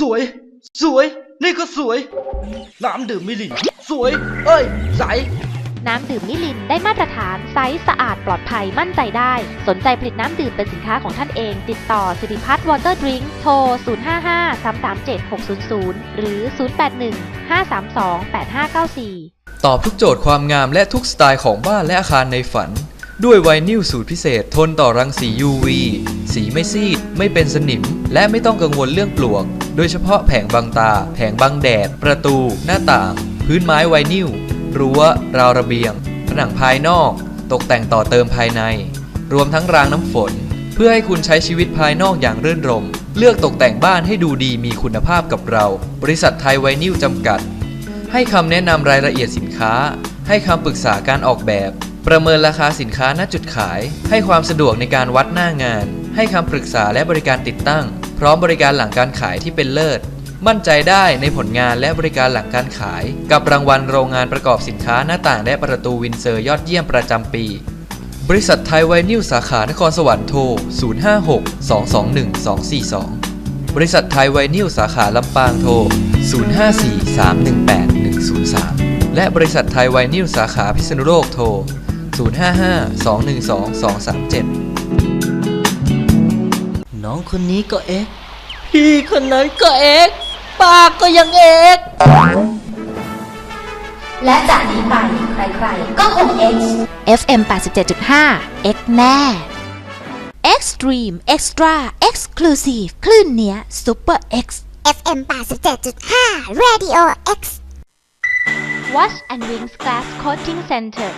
สวย สวย นี่ก็สวย น้ำดื่มมิลิน สวย เอ้ย ใส น้ำดื่มมิลินได้มาตรฐานไซส์สะอาดปลอดภัยมั่นใจได้ สนใจผลิตน้ำดื่มเป็นสินค้าของท่านเอง ติดต่อสิริพัฒน์วอเตอร์ดริงโทร 055-337-600 หรือ 081-532-8594 ตอบทุกโจทย์ความงามและทุกสไตล์ของบ้านและอาคารในฝัน ด้วยไวนิลสูตรพิเศษทนต่อรังสี UV สีไม่ซีด ไม่เป็นสนิม และไม่ต้องกังวลเรื่องปลวก โดยเฉพาะแผงบังตา แผงบังแดด ประตู หน้าต่าง พื้นไม้ไวนิลรั้ว ราวระเบียง ผนังภายนอก ตกแต่งต่อเติมภายใน รวมทั้งรางน้ำฝน เพื่อให้คุณใช้ชีวิตภายนอกอย่างรื่นรม เลือกตกแต่งบ้านให้ดูดีมีคุณภาพกับเรา บริษัทไทยไวนิลจำกัด ให้คำแนะนำรายละเอียดสินค้า ให้คำปรึกษาการออกแบบ ประเมินราคาสินค้าณจุดขาย ให้ความสะดวกในการวัดหน้างาน ให้คำปรึกษาและบริการติดตั้ง พร้อมบริการหลังการขายที่เป็นเลิศ มั่นใจได้ในผลงานและบริการหลังการขาย กับรางวัลโรงงานประกอบสินค้าหน้าต่างและประตูวินเซอร์ยอดเยี่ยมประจำปี บริษัทไทยไวนิลสาขานครสวรรค์โทร 056-221-242 บริษัทไทยไวนิลสาขาลำปางโทร 054-318-103 และบริษัทไทยไวนิลสาขาพิษณุโลกโทร 055-212-237 องคนนี้ก็เอ็กซ์พี่คนนั้นก็เอ็กซ์ป้าก็ยังเอ็กซ์และจากนี้ไปใครๆ ก็คง X FM 87.5 X แน่ Extreme Extra Exclusive คลื่นเนี้ย Super X FM 87.5 Radio X Watch and Wings Glass Coating Center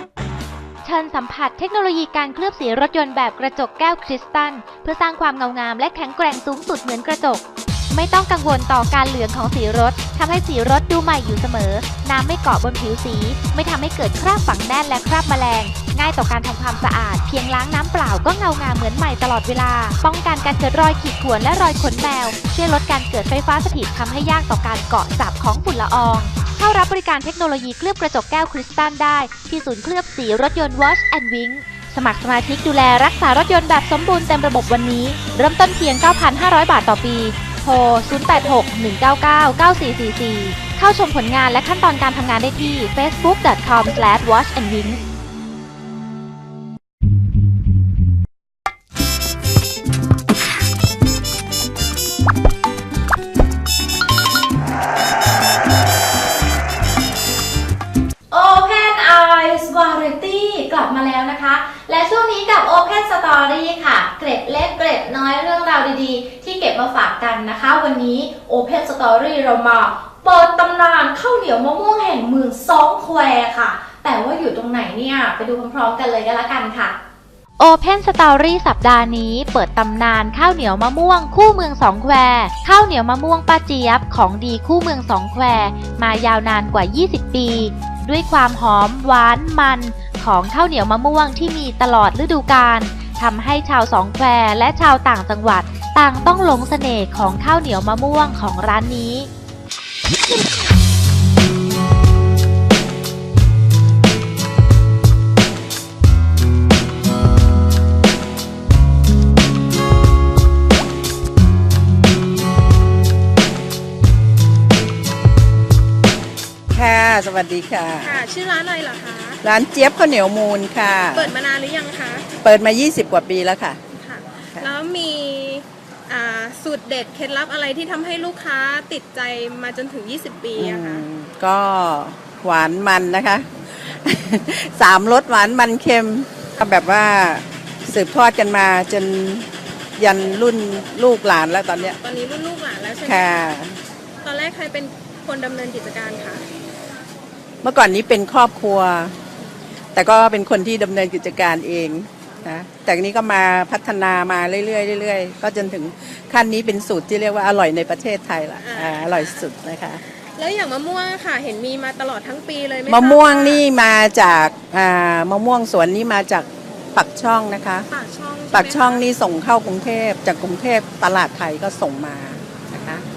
เชิญสัมผัสเทคโนโลยีการเคลือบสีรถยนต์แบบกระจกแก้วคริสตัล เพื่อสร้างความเงางามและแข็งแกร่งสูงสุดเหมือนกระจก ไม่ต้องกังวลต่อการเหลืองของสีรถทำให้สีรถดูใหม่อยู่เสมอ น้ำไม่เกาะบนผิวสี ไม่ทำให้เกิดคราบฝังแน่นและคราบแมลง ง่ายต่อการทำความสะอาด เพียงล้างน้ำเปล่าก็เงางามเหมือนใหม่ตลอดเวลา ป้องกันการเกิดรอยขีดข่วนและรอยขนแมว ช่วยลดการเกิดไฟฟ้าสถิตทำให้ยากต่อการเกาะจับของฝุ่นละออง เข้ารับบริการเทคโนโลยีเคลือบกระจกแก้วคริสตัลได้ ที่ศูนย์เคลือบสีรถยนต์ Watch and Wing สมัครสมาชิกดูแลรักษารถยนต์แบบสมบูรณ์เต็มระบบวันนี้ เริ่มต้นเพียง 9,500 บาทต่อปี ทร 086-199-9444 เข้าชมผลงานและขั้นตอนการทำงานได้ที่ facebook.com/watchandwing เก็บมาฝากกันนะคะ วันนี้ Open Story เรามาเปิดตำนานข้าวเหนียวมะม่วงแห่งเมืองซองแควค่ะ แต่ว่าอยู่ตรงไหนเนี่ย ไปดูพร้อมๆกันเลยก็แล้วกันค่ะ Open Story สัปดาห์นี้เปิดตำนานข้าวเหนียวมะม่วงคู่เมืองสองแควข้าวเหนียวมะม่วงป้าเจี๊ยบของดีคู่เมืองสองแควมายาวนานกว่า 20 ปี ด้วยความหอมหวานมันของข้าวเหนียวมะม่วงที่มีตลอดฤดูกาล ทำให้ชาวสองแควและชาวต่างจังหวัด ต่างต้องหลงเสน่ห์ของข้าวเหนียวมะม่วงของร้านนี้ค่ะ สวัสดีค่ะ ค่ะ ชื่อร้านอะไรเหรอคะ ร้านเจี๊ยบข้าวเหนียวมูลค่ะ เปิดมานานหรือยังคะเปิดมา 20 กว่าปีแล้วค่ะ ค่ะ ค่ะ แล้วมีอ่าสูตรเด็ดเคล็ดลับอะไรที่ทำให้ลูกค้าติดใจมาจนถึง 20 ปีอะคะ อืมก็หวานมันนะคะ สามรสหวานมันเค็มก็แบบว่าสืบทอดกันมาจนยันรุ่นลูกหลานแล้วตอนเนี้ยตอนนี้รุ่นลูกหลานแล้วใช่ไหมค่ะ ตอนแรกใครเป็นคนดำเนินกิจการคะ เมื่อก่อนนี้เป็นครอบครัว แต่ก็เป็นคนที่ดำเนินกิจการเองนะแต่นี้ก็มาพัฒนามาเรื่อยๆเรื่อยๆ ก็จนถึงขั้นนี้เป็นสูตรที่เรียกว่าอร่อยในประเทศไทยละอ่าอร่อยสุดนะคะแล้วอย่างมะม่วงอะค่ะเห็นมีมาตลอดทั้งปีเลยไทราบมะม่วงนี่มาจากอ่ามะม่วงสวนนี่มาจากปักช่องนะคะปากช่องใไหมปักช่องนี่ส่งเข้ากรุงเทพจากกรุงเทพตลาดไทยก็ส่งมานะคะ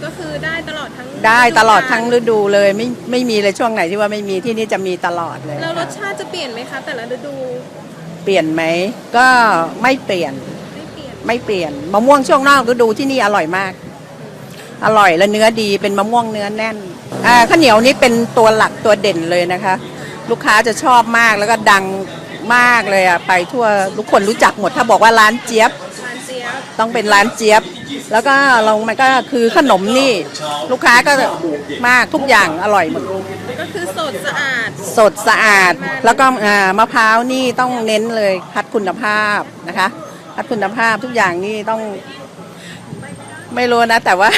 ก็คือได้ตลอดทั้งได้ตลอดทั้งฤฤดูเลยไม่ไม่มีเลยช่วงไหนที่ว่าไม่มีที่นี่จะมีตลอดเลยแล้วรค่ะสชาติจะเปลี่ยนไหมคะ แต่ละฤดู เปลี่ยนไหมก็ไม่เปลี่ยนไม่เปลี่ยนไม่เปลี่ยนมะม่วงช่วงนอกฤดูที่นี่อร่อยมาก อร่อยและเนื้อดีเป็นมะม่วงเนื้อแน่นอ่าข้าวเหนียวนี้เป็นตัวหลักตัวเด่นเลยนะคะ ลูกค้าจะชอบมากแล้วก็ดังมากเลยอะไปทั่วทุกคนรู้จักหมดถ้าบอกว่าร้านเจี๊ยบร้านเจี๊ยบ ต้องเป็นร้านเจี๊ยบ แล้วก็เรามันก็คือขนมนี่ลูกค้าก็มากทุกอย่างอร่อยหมดก็คือสดสะอาด สดสะอาด แล้วก็อ่ามะพร้าวนี่ต้องเน้นเลยคัดคุณภาพนะคะ คัดคุณภาพทุกอย่างนี่ต้อง ไม่รู้นะ แต่ว่า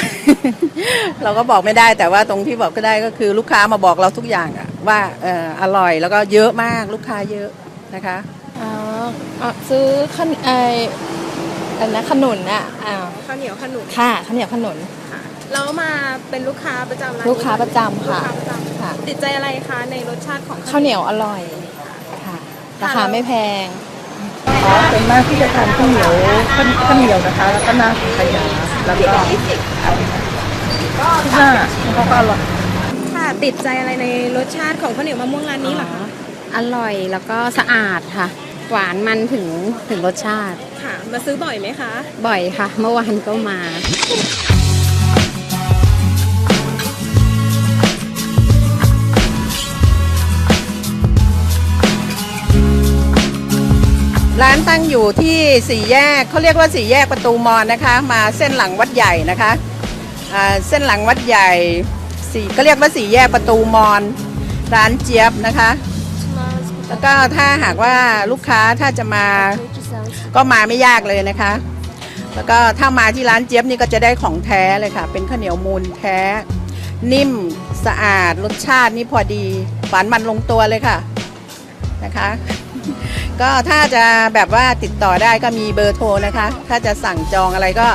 เราก็บอกไม่ได้แต่ว่าตรงที่บอกก็ได้ก็คือลูกค้ามาบอกเราทุกอย่างอะว่าเอออร่อยแล้วก็เยอะมากลูกค้าเยอะนะคะ อ๋ออะซื้อขนไอ อันนะขนุนอะอ่าข้าวเหนียวขนุนค่ะข้าวเหนียวขนุนแล้วมาเป็นลูกค้าประจำร้านนี้ลูกค้าประจำค่ะลูกค้าประจำค่ะติดใจอะไรคะในรสชาติของข้าวเหนียวอร่อยค่ะราคาไม่แพงเป็นมากที่จะทานข้าวเหนียวข้าวเหนียวนะคะ แล้วก็น้ำขยาแล้วก็หน้าเขาก็อร่อยค่ะติดใจอะไรในรสชาติของข้าวเหนียวมะม่วงร้านนี้เหรอคะอร่อยแล้วก็สะอาดค่ะ หวานมันถึงถึงรสชาติ ค่ะ มาซื้อบ่อยไหมคะ บ่อยค่ะ เมื่อวานก็มาร้านตั้งอยู่ที่สี่แยกเขาเรียกว่าสี่แยกประตูมอนนะคะ มาเส้นหลังวัดใหญ่นะคะอ่าเส้นหลังวัดใหญ่สี่ก็เรียกว่าสี่แยกประตูมอน ร้านเจี๊ยบนะคะ แล้วก็ถ้าหากว่าลูกค้าถ้าจะมาก็มาไม่ยากเลยนะคะ แล้วก็ถ้ามาที่ร้านเจี๊ยบนี่ก็จะได้ของแท้เลยค่ะ เป็นข้าวเหนียวมูลแท้ นิ่มสะอาดรสชาตินี่พอดีหวานมันลงตัวเลยค่ะนะคะ ก็ถ้าจะแบบว่าติดต่อได้ก็มีเบอร์โทรนะคะ ถ้าจะสั่งจองอะไรก็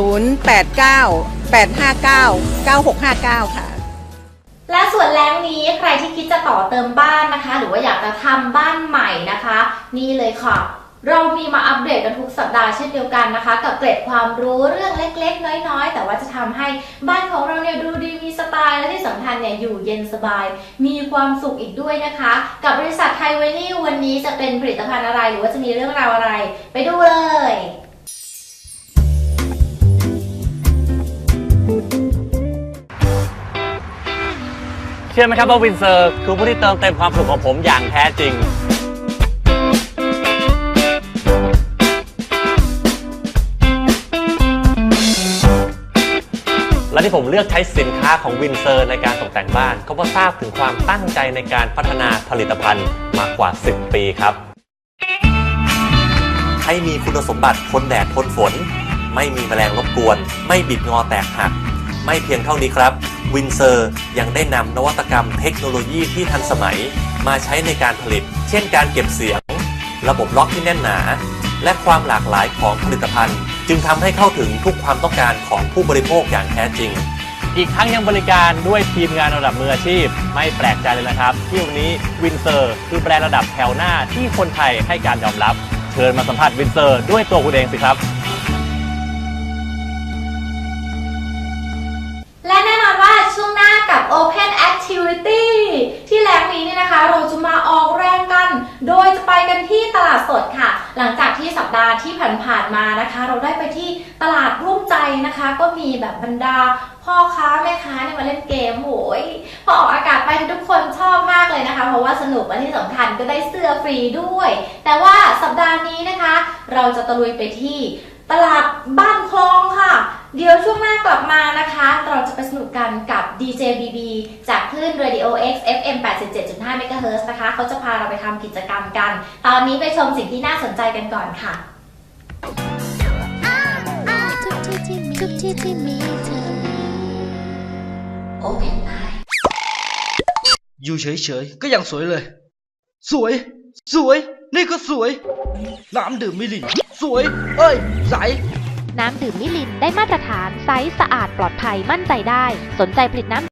089 859 9659 ค่ะ และส่วนแรงนี้ใครที่คิดจะต่อเติมบ้านนะคะ หรือว่าอยากจะทำบ้านใหม่นะคะ นี่เลยค่ะ เรามีมาอัปเดตกันทุกสัปดาห์เช่นเดียวกันนะคะ กับเกร็ดความรู้เรื่องเล็กๆ น้อยๆ แต่ว่าจะทำให้บ้านของเราเนี่ยดูดีมีสไตล์และที่สำคัญเนี่ยอยู่เย็นสบาย มีความสุขอีกด้วยนะคะ กับบริษัทไทยเวนิววันนี้จะเป็นผลิตภัณฑ์อะไรหรือว่าจะมีเรื่องราวอะไร ไปดูเลย ชื่อไหมครับว่าวินเซอร์คือผู้ที่เติมเต็มความสุขของผมอย่างแท้จริง และที่ผมเลือกใช้สินค้าของวินเซอร์ในการตกแต่งบ้านก็เพราะทราบถึงความตั้งใจในการพัฒนาผลิตภัณฑ์มากกว่า 10 ปีครับ ให้มีคุณสมบัติทนแดดทนฝน ไม่มีแมลงรบกวน ไม่บิดงอแตกหัก ไม่เพียงเท่านี้ครับวินเซอร์ยังได้นำนวัตกรรมเทคโนโลยีที่ทันสมัย มาใช้ในการผลิต เช่นการเก็บเสียง ระบบล็อกที่แน่นหนา และความหลากหลายของผลิตภัณฑ์ จึงทำให้เข้าถึงทุกความต้องการของผู้บริโภคอย่างแท้จริง อีกทั้งยังบริการด้วยทีมงานระดับมืออาชีพ ไม่แปลกใจเลยนะครับ ที่วันนี้วินเซอร์คือแบรนด์ระดับแถวหน้าที่คนไทยให้การยอมรับ เชิญมาสัมผัสวินเซอร์ด้วยตัวคุณเองสิครับ ที่แรงนี้เนี่ยนะคะ เราจะมาออกแรงกัน โดยจะไปกันที่ตลาดสดค่ะ หลังจากที่สัปดาห์ที่ผ่านๆมานะคะ เราได้ไปที่ตลาดร่วมใจนะคะ ก็มีแบบบรรดาพ่อค้าแม่ค้าเนี่ยมาเล่นเกมโหยพอออกอากาศไปทุกคนชอบมากเลยนะคะ เพราะว่าสนุกและที่สำคัญก็ได้เสื้อฟรีด้วย แต่ว่าสัปดาห์นี้นะคะ เราจะตะลุยไปที่ตลาดบ้านคลองค่ะ เดี๋ยวช่วงหน้ากลับมานะคะ เราจะไปสนุกกันกับ DJ BB จากคลื่น Radio X FM 87.5 MHz นะคะ เขาจะพาเราไปทำกิจกรรมกัน ตอนนี้ไปชมสิ่งที่น่าสนใจกันก่อนค่ะ ทุกที่ที่มีทุกที่ที่มีเธอ Open Eye อยู่เฉยๆ ก็ยังสวยเลย สวย สวย นี่ก็สวย น้ำดื่มมิลินสวย เอ้ย ใส น้ำดื่มมิลินได้มาตรฐานไซส์สะอาดปลอดภัยมั่นใจได้ สนใจผลิตน้ำ